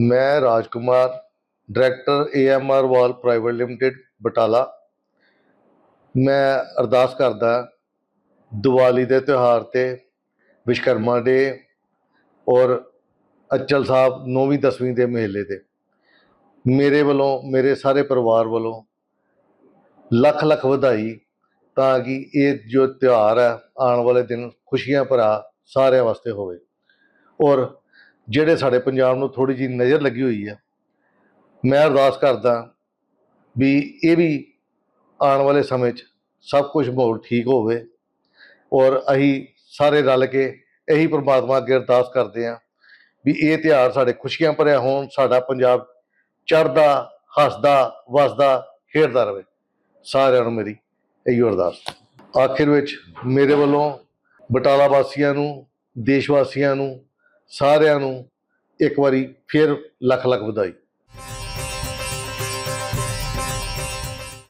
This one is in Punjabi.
ਮੈਂ Rajkumar, director AMR wall private limited, Batala. ਮੈਂ ਅਰਦਾਸ ਕਰਦਾ ਦੀਵਾਲੀ ਦੇ ਤਿਉਹਾਰ ਤੇ ਵਿਸ਼ਕਰਮਾ ਡੇ ਔਰ ਅਚਲ ਸਾਹਿਬ 9ਵੀਂ 10ਵੀਂ ਦੇ ਮੇਲੇ ਤੇ। ਮੇਰੇ ਵੱਲੋਂ, ਮੇਰੇ ਸਾਰੇ ਪਰਿਵਾਰ ਵੱਲੋਂ ਲੱਖ ਲੱਖ ਵਧਾਈ ਤਾਂ ਕਿ ਇਹ ਜੋ ਤਿਉਹਾਰ ਹੈ, ਆਉਣ ਵਾਲੇ ਦਿਨ ਖੁਸ਼ੀਆਂ ਭਰਾ ਸਾਰਿਆਂ ਵਾਸਤੇ ਹੋਵੇ। ਔਰ ਜਿਹੜੇ ਸਾਡੇ ਪੰਜਾਬ ਨੂੰ ਥੋੜੀ ਜਿਹੀ ਨਜ਼ਰ ਲੱਗੀ ਹੋਈ ਆ, ਮੈਂ ਅਰਦਾਸ ਕਰਦਾ ਵੀ ਇਹ ਵੀ ਆਉਣ ਵਾਲੇ ਸਮੇਂ 'ਚ ਸਭ ਕੁਝ ਮਾਹੌਲ ਠੀਕ ਹੋਵੇ ਔਰ ਅਸੀਂ ਸਾਰੇ ਰਲ ਕੇ ਇਹੀ ਪ੍ਰਮਾਤਮਾ ਅੱਗੇ ਅਰਦਾਸ ਕਰਦੇ ਹਾਂ ਵੀ ਇਹ ਤਿਉਹਾਰ ਸਾਡੇ ਖੁਸ਼ੀਆਂ ਭਰਿਆ ਹੋਣ, ਸਾਡਾ ਪੰਜਾਬ ਚੜ੍ਹਦਾ, ਹੱਸਦਾ, ਵਸਦਾ, ਖੇਡਦਾ ਰਹੇ। ਸਾਰਿਆਂ ਨੂੰ ਮੇਰੀ ਇਹੀ ਅਰਦਾਸ। ਆਖਿਰ ਵਿੱਚ ਮੇਰੇ ਵੱਲੋਂ ਬਟਾਲਾ ਵਾਸੀਆਂ ਨੂੰ, ਦੇਸ਼ ਵਾਸੀਆਂ ਨੂੰ ਸਾਰਿਆਂ ਨੂੰ ਇੱਕ ਵਾਰੀ ਫਿਰ ਲੱਖ ਲੱਖ ਵਧਾਈ।